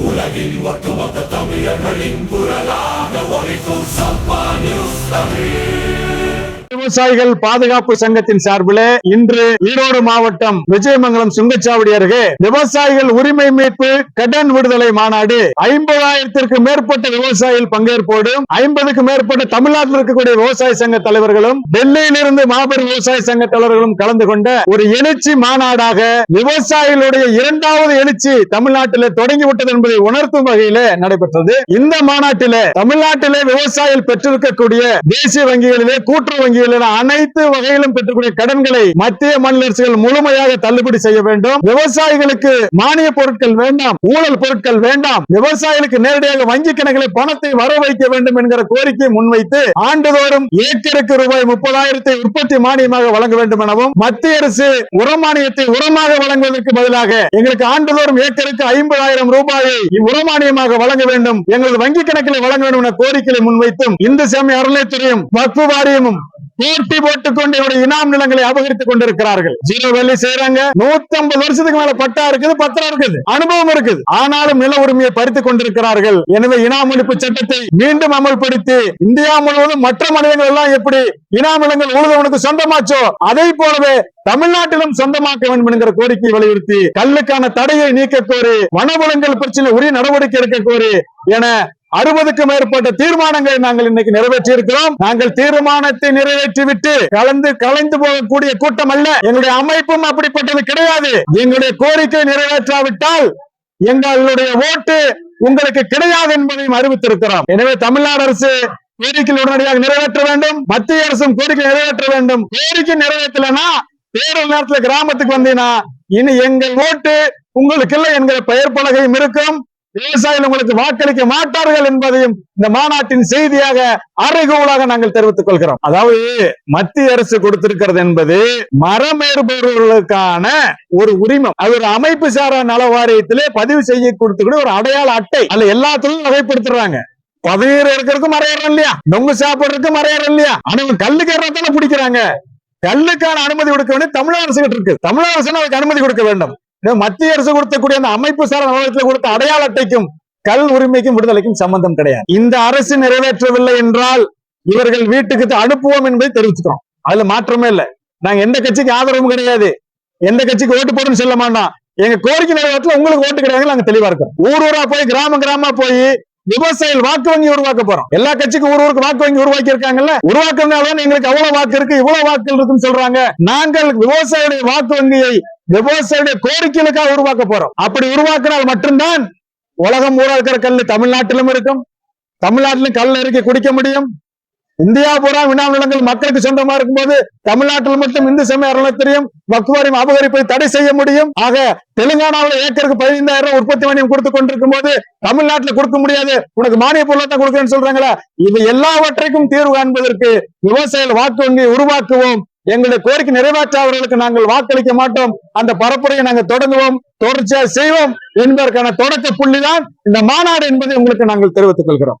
உலகின் ஒட்டுமொத்த தமிழர்களின் குரலாக ஒழிக்கும் சப்பா நியூஸ் தமிழ் விவசாயிகள் பாதுகாப்பு சங்கத்தின் சார்பில் இன்று ஈரோடு மாவட்டம் விஜயமங்கலம் சுங்கச்சாவடி அருகே விவசாயிகள் உரிமை மீட்பு கடன் விடுதலை மாநாடு ஐம்பதாயிரத்திற்கு மேற்பட்ட விவசாயிகள் பங்கேற்போடும் ஐம்பதுக்கு மேற்பட்ட தமிழ்நாட்டில் இருக்கக்கூடிய விவசாய சங்க தலைவர்களும் டெல்லியிலிருந்து மாபெரும் விவசாய சங்க தலைவர்களும் கலந்து கொண்ட ஒரு எழுச்சி மாநாடாக விவசாயிகளுடைய இரண்டாவது எழுச்சி தமிழ்நாட்டில் தொடங்கிவிட்டது என்பதை உணர்த்தும் வகையிலே நடைபெற்றது. இந்த மாநாட்டிலே தமிழ்நாட்டிலே விவசாயிகள் பெற்றிருக்கக்கூடிய தேசிய வங்கிகளிலே கூட்டுறவு வங்கிகள் வங்கிகளில் அனைத்து வகையிலும் பெற்றக்கூடிய கடன்களை மத்திய மாநில அரசுகள் முழுமையாக தள்ளுபடி செய்ய வேண்டும். விவசாயிகளுக்கு மானிய பொருட்கள் வேண்டாம் ஊழல் பொருட்கள் வேண்டாம். விவசாயிகளுக்கு நேரடியாக வங்கி கணக்கில் பணத்தை வர வைக்க வேண்டும் என்கிற கோரிக்கையை முன்வைத்து ஆண்டுதோறும் ஏக்கருக்கு ரூபாய் முப்பதாயிரத்தை உற்பத்தி மானியமாக வழங்க வேண்டும் எனவும் மத்திய அரசு உரமானியத்தை உரமாக வழங்குவதற்கு பதிலாக எங்களுக்கு ஆண்டுதோறும் ஏக்கருக்கு ஐம்பதாயிரம் ரூபாயை உரமானியமாக வழங்க வேண்டும். எங்களது வங்கி கணக்கில் வழங்க வேண்டும் என கோரிக்கையை முன்வைத்தும் இந்து சமய அறநிலைத்துறையும் வக்பு வாரியமும் போட்டி போட்டுக் கொண்டு என்னுடைய இனாம் நிலங்களை அபகரித்துக் கொண்டிருக்கிறார்கள். ஜீரோ வேலை செய்யறாங்க நூத்தி ஐம்பது வருஷத்துக்கு மேல பட்டா இருக்குது பத்திரம் இருக்குது அனுபவம் இருக்குது. ஆனாலும் நில உரிமையை பறித்துக் கொண்டிருக்கிறார்கள். எனவே இனாம் ஒழிப்பு சட்டத்தை மீண்டும் அமல்படுத்தி இந்தியா முழுவதும் மற்ற மாநிலங்கள் எல்லாம் எப்படி இனாம் நிலங்கள் உழுதவனுக்கு சொந்தமாச்சோ? அதை போலவே தமிழ்நாட்டிலும் சொந்தமாக்க வேண்டும் என்கிற கோரிக்கையை வலியுறுத்தி கல்லுக்கான தடையை நீக்க கோரி வனவளங்கள் பிரச்சனை உரிய நடவடிக்கை எடுக்க கோரி என அறுபதுக்கும் மேற்பட்ட தீர்மானங்களை நாங்கள் இன்னைக்கு நிறைவேற்றி இருக்கிறோம் நாங்கள் தீர்மானத்தை நிறைவேற்றிவிட்டு கலந்து கலைந்து போகக்கூடிய கூட்டம் அல்ல. எங்களுடைய அமைப்பும் அப்படிப்பட்டது கிடையாது. எங்களுடைய கோரிக்கை நிறைவேற்றாவிட்டால் எங்களுடைய ஓட்டு உங்களுக்கு கிடையாது என்பதையும் அறிவித்திருக்கிறோம். எனவே தமிழ்நாடு அரசு கோரிக்கை உடனடியாக நிறைவேற்ற வேண்டும். மத்திய அரசும் கோரிக்கை நிறைவேற்ற வேண்டும். கோரிக்கை நிறைவேற்றலைன்னா தேர்தல் நேரத்துல கிராமத்துக்கு வந்தீங்கன்னா இனி எங்கள் ஓட்டு உங்களுக்கு இல்லை என்கிற பெயர் பலகையும் இருக்கும். விவசாயிகள் உங்களுக்கு வாக்களிக்க மாட்டார்கள் என்பதையும் இந்த மாநாட்டின் செய்தியாக அறைகூலாக நாங்கள் தெரிவித்துக் கொள்கிறோம். அதாவது மத்திய அரசு கொடுத்திருக்கிறது என்பது மரம் ஏறுபவர்களுக்கான ஒரு உரிமம். அது ஒரு அமைப்பு சாரா நல வாரியத்திலே பதிவு செய்ய கொடுத்துக்கூடிய ஒரு அடையாள அட்டை. அல்ல எல்லாத்துலயும் வகைப்படுத்துறாங்க. பதவியில் இருக்கிறதுக்கும் மறையறோம் இல்லையா? நொங்கு சாப்பிடுறதுக்கும் மறையறம் இல்லையா? ஆனா இவங்க கல்லுக்கு பிடிக்கிறாங்க. கல்லுக்கான அனுமதி கொடுக்க வேண்டிய தமிழக அரசு கிட்ட இருக்கு. தமிழக அரசு அதுக்கு அனுமதி கொடுக்க வேண்டும். மத்திய அரசு கொடுத்தக்கூடிய அந்த அமைப்பு சார நலத்தில் கொடுத்த அடையாள அட்டைக்கும் கல் உரிமைக்கும் விடுதலைக்கும் சம்பந்தம் கிடையாது. இந்த அரசு நிறைவேற்றவில்லை என்றால் இவர்கள் வீட்டுக்கு அனுப்புவோம் என்பதை தெரிவிச்சுக்கிறோம். அதுல மாற்றமே இல்லை. நாங்க எந்த கட்சிக்கு ஆதரவும் கிடையாது. எந்த கட்சிக்கு ஓட்டு போடுன்னு சொல்ல மாட்டோம். எங்க கோரிக்கை நிறைவேற்றல உங்களுக்கு ஓட்டு கிடையாது நாங்க தெளிவா இருக்கோம். ஊர் ஊரா போய் கிராம கிராமமா போய் விவசாயிகள் வாக்கு வங்கி உருவாக்க போறோம். எல்லா கட்சிக்கும் ஒரு ஊருக்கு வாக்கு வங்கி உருவாக்கி இருக்காங்கல்ல உருவாக்குறதுனால எங்களுக்கு அவ்வளவு வாக்கு இருக்கு இவ்வளவு வாக்குகள் இருக்குன்னு சொல்றாங்க. நாங்கள் விவசாயிகளுடைய வாக்கு வங்கியை விவசாயியுடைய கோரிக்கைகளுக்காக உருவாக்க போறோம். அப்படி உருவாக்கினால் மட்டும்தான் உலகம் பூரா இருக்கிற கல் தமிழ்நாட்டிலும் இருக்கும். தமிழ்நாட்டிலும் கல் நெருக்கி குடிக்க முடியும். இந்தியா பூரா வினா நிலங்கள் மக்களுக்கு சொந்தமா இருக்கும்போது தமிழ்நாட்டில் மட்டும் இந்து சமய அறநிலையத்தையும் வக்குவாரியம் அபகரிப்பை தடை செய்ய முடியும். ஆக தெலுங்கானாவில் ஏக்கருக்கு பதினைந்தாயிரம் உற்பத்தி மானியம் கொடுத்து கொண்டிருக்கும் போது தமிழ்நாட்டில் கொடுக்க முடியாது. உனக்கு மானிய பொருளாதாரம் கொடுக்கணும்னு சொல்றாங்களா. இது எல்லாவற்றைக்கும் தீர்வு காண்பதற்கு விவசாயிகள் வாக்கு வங்கி உருவாக்குவோம். எங்களுடைய கோரிக்கை நிறைவேற்றாதவர்களுக்கு நாங்கள் வாக்களிக்க மாட்டோம். அந்த பரப்புரையை நாங்கள் தொடங்குவோம். தொடர்ச்சியாக செய்வோம். என்பதற்கான தொடக்க புள்ளிதான் இந்த மாநாடு என்பதை உங்களுக்கு நாங்கள் தெரிவித்துக் கொள்கிறோம்.